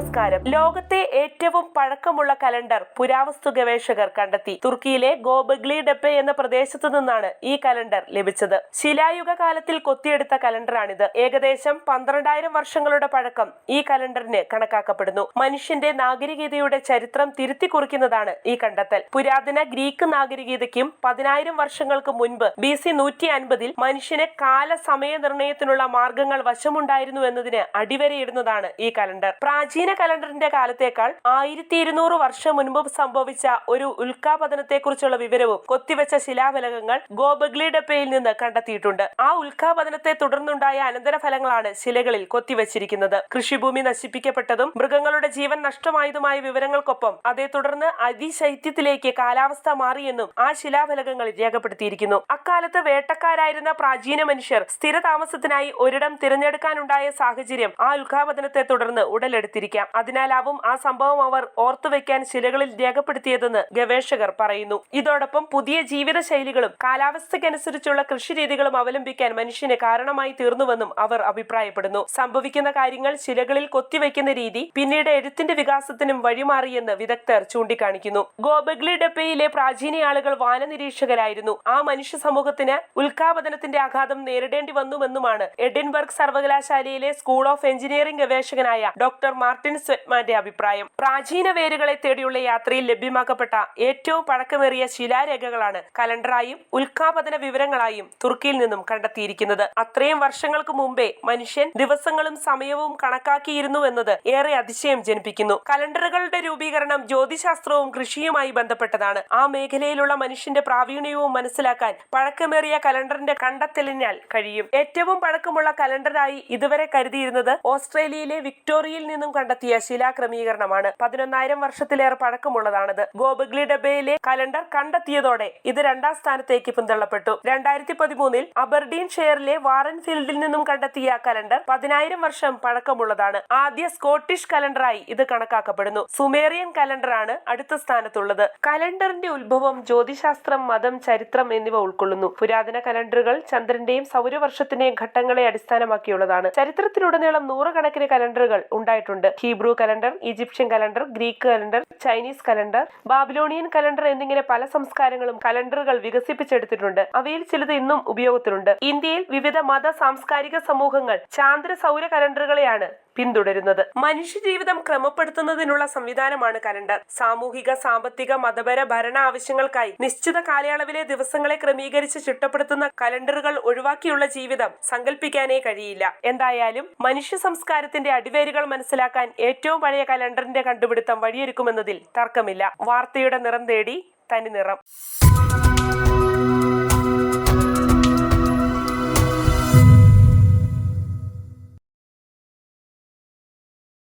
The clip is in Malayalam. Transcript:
നമസ്കാരം. ലോകത്തെ ഏറ്റവും പഴക്കമുള്ള കലണ്ടർ പുരാവസ്തു ഗവേഷകർ കണ്ടെത്തി. തുർക്കിയിലെ ഗോബഗ്ലി ഡെപ്പെ എന്ന പ്രദേശത്തു നിന്നാണ് ഈ കലണ്ടർ ലഭിച്ചത്. ശിലായുഗ കാലത്തിൽ കൊത്തിയെടുത്ത കലണ്ടറാണിത്. ഏകദേശം പന്ത്രണ്ടായിരം വർഷങ്ങളുടെ പഴക്കം ഈ കലണ്ടറിന് കണക്കാക്കപ്പെടുന്നു. മനുഷ്യന്റെ നാഗരികതയുടെ ചരിത്രം തിരുത്തി കുറിക്കുന്നതാണ് ഈ കണ്ടെത്തൽ. പുരാതന ഗ്രീക്ക് നാഗരികതയ്ക്കും പതിനായിരം വർഷങ്ങൾക്ക് മുൻപ് ബി സി നൂറ്റി അൻപതിൽ മനുഷ്യന് കാല നിർണയത്തിനുള്ള മാർഗങ്ങൾ വശമുണ്ടായിരുന്നു എന്നതിന് അടിവരയിടുന്നതാണ് ഈ കലണ്ടർ. പ്രാചീന കലണ്ടറിന്റെ കാലത്തേക്കാൾ ആയിരത്തി ഇരുന്നൂറ് വർഷം മുൻപ് സംഭവിച്ച ഒരു ഉൽക്കാപതനത്തെക്കുറിച്ചുള്ള വിവരവും കൊത്തിവെച്ച ശിലാഫലകങ്ങൾ ഗോബഗ്ലി ഡപ്പയിൽ നിന്ന് കണ്ടെത്തിയിട്ടുണ്ട്. ആ ഉൽക്കാപതനത്തെ തുടർന്നുണ്ടായ അനന്തരഫലങ്ങളാണ് ശിലകളിൽ കൊത്തിവെച്ചിരിക്കുന്നത്. കൃഷിഭൂമി നശിപ്പിക്കപ്പെട്ടതും മൃഗങ്ങളുടെ ജീവൻ നഷ്ടമായതുമായ വിവരങ്ങൾക്കൊപ്പം അതേ തുടർന്ന് അതിശൈത്യത്തിലേക്ക് കാലാവസ്ഥ മാറിയെന്നും ആ ശിലാഫലകങ്ങളിൽ രേഖപ്പെടുത്തിയിരിക്കുന്നു. അക്കാലത്ത് വേട്ടക്കാരായിരുന്ന പ്രാചീന മനുഷ്യർ സ്ഥിരതാമസത്തിനായി ഒരിടം തിരഞ്ഞെടുക്കാനുണ്ടായ സാഹചര്യം ആ ഉൽക്കാപതനത്തെ തുടർന്ന് ഉടലെടുത്തിരിക്കാം. അതിനാലാവും ആ സംഭവം അവർ ഓർത്തുവെക്കാൻ ശിലകളിൽ രേഖപ്പെടുത്തിയതെന്ന് ഗവേഷകർ പറയുന്നു. ഇതോടൊപ്പം പുതിയ ജീവിത ശൈലികളും കാലാവസ്ഥയ്ക്കനുസരിച്ചുള്ള കൃഷിരീതികളും അവലംബിക്കാൻ മനുഷ്യന് കാരണമായി തീർന്നുവെന്നും അവർ അഭിപ്രായപ്പെടുന്നു. സംഭവിക്കുന്ന കാര്യങ്ങൾ ശിലകളിൽ കൊത്തിവെക്കുന്ന രീതി പിന്നീട് എഴുത്തിന്റെ വികാസത്തിനും വഴിമാറിയെന്ന് വിദഗ്ധർ ചൂണ്ടിക്കാണിക്കുന്നു. ഗോബഗ്ലി ഡപ്പയിലെ പ്രാചീന ആളുകൾ വാനനിരീക്ഷകരായിരുന്നു. ആ മനുഷ്യ സമൂഹത്തിന് ഉൽക്കാപതനത്തിന്റെ ആഘാതം നേരിടേണ്ടി വന്നുവെന്നുമാണ് എഡിൻബർഗ് സർവകലാശാലയിലെ സ്കൂൾ ഓഫ് എഞ്ചിനീയറിംഗ് ഗവേഷകനായ ഡോക്ടർ മാർട്ടിൻ സ്വെറ്റ്മാന്റെ അഭിപ്രായം. പ്രാചീന വേരുകളെ തേടിയുള്ള യാത്രയിൽ ലഭ്യമാക്കപ്പെട്ട ഏറ്റവും പഴക്കമേറിയ ശിലാരേഖകളാണ് കലണ്ടറായും ഉൽക്കാപതന വിവരങ്ങളായും തുർക്കിയിൽ നിന്നും കണ്ടെത്തിയിരിക്കുന്നത്. അത്രയും വർഷങ്ങൾക്ക് മുമ്പേ മനുഷ്യൻ ദിവസങ്ങളും സമയവും കണക്കാക്കിയിരുന്നു എന്നത് ഏറെ അതിശയം ജനിപ്പിക്കുന്നു. കലണ്ടറുകളുടെ രൂപീകരണം ജ്യോതിശാസ്ത്രവും കൃഷിയുമായി ബന്ധപ്പെട്ടതാണ്. ആ മേഖലയിലുള്ള മനുഷ്യന്റെ പ്രാവീണ്യവും മനസ്സിലാക്കാൻ പഴക്കമേറിയ കലണ്ടറിന്റെ കണ്ടെത്തലിനാൽ കഴിയും. ഏറ്റവും പഴക്കമുള്ള കലണ്ടറായി ഇതുവരെ കരുതിയിരുന്നത് ഓസ്ട്രേലിയയിലെ വിക്ടോറിയയിൽ നിന്നും കണ്ടെത്തിയ ശിലാക്രമീകരണമാണ്. പതിനൊന്നായിരം വർഷത്തിലേറെ പഴക്കമുള്ളതാണിത്. ഗോബഗ്ലി ഡബയിലെ കലണ്ടർ കണ്ടെത്തിയതോടെ ഇത് രണ്ടാം സ്ഥാനത്തേക്ക് പിന്തള്ളപ്പെട്ടു. രണ്ടായിരത്തി പതിമൂന്നിൽ അബർഡീൻ ഷെയറിലെ വാറൻ ഫീൽഡിൽ നിന്നും കണ്ടെത്തിയ കലണ്ടർ പതിനായിരം വർഷം പഴക്കമുള്ളതാണ്. ആദ്യ സ്കോട്ടിഷ് കലണ്ടറായി ഇത് കണക്കാക്കപ്പെടുന്നു. സുമേറിയൻ കലണ്ടറാണ് അടുത്ത സ്ഥാനത്തുള്ളത്. കലണ്ടറിന്റെ ഉത്ഭവം ജ്യോതിശാസ്ത്രം മതം ചരിത്രം എന്നിവ ഉൾക്കൊള്ളുന്നു. പുരാതന കലണ്ടറുകൾ ചന്ദ്രന്റെയും സൗരവർഷത്തിന്റെയും ഘട്ടങ്ങളെ അടിസ്ഥാനമാക്കിയുള്ളതാണ്. ചരിത്രത്തിലുടനീളം നൂറുകണക്കിന് കലണ്ടറുകൾ ഉണ്ടായിട്ടുണ്ട്. Hebrew calendar Egyptian calendar Greek calendar Chinese calendar Babylonian calendar എന്നിങ്ങനെ പല സംസ്കാരങ്ങളും കലണ്ടറുകൾ വികസിപ്പിച്ചെടുത്തിട്ടുണ്ട്. അവയിൽ ചിലത് ഇന്നും ഉപയോഗത്തിലുണ്ട്. ഇന്ത്യയിൽ വിവിധ മത സാംസ്കാരിക സമൂഹങ്ങൾ ചാന്ദ്ര സൗര കലണ്ടറുകളെയാണ് പിന്തുടരുന്നത്. മനുഷ്യജീവിതം ക്രമപ്പെടുത്തുന്നതിനുള്ള സംവിധാനമാണ് കലണ്ടർ. സാമൂഹിക സാമ്പത്തിക മതപര ഭരണ ആവശ്യങ്ങൾക്കായി നിശ്ചിത കാലയളവിലെ ദിവസങ്ങളെ ക്രമീകരിച്ച് ചിട്ടപ്പെടുത്തുന്ന കലണ്ടറുകൾ ഒഴിവാക്കിയുള്ള ജീവിതം സങ്കല്പിക്കാനേ കഴിയില്ല. എന്തായാലും മനുഷ്യ സംസ്കാരത്തിന്റെ അടിവേരുകൾ മനസ്സിലാക്കാൻ ഏറ്റവും പഴയ കലണ്ടറിന്റെ കണ്ടുപിടുത്തം വഴിയൊരുക്കുമെന്നതിൽ തർക്കമില്ല. വാർത്തയുടെ നിറം തേടി തനി നിറം.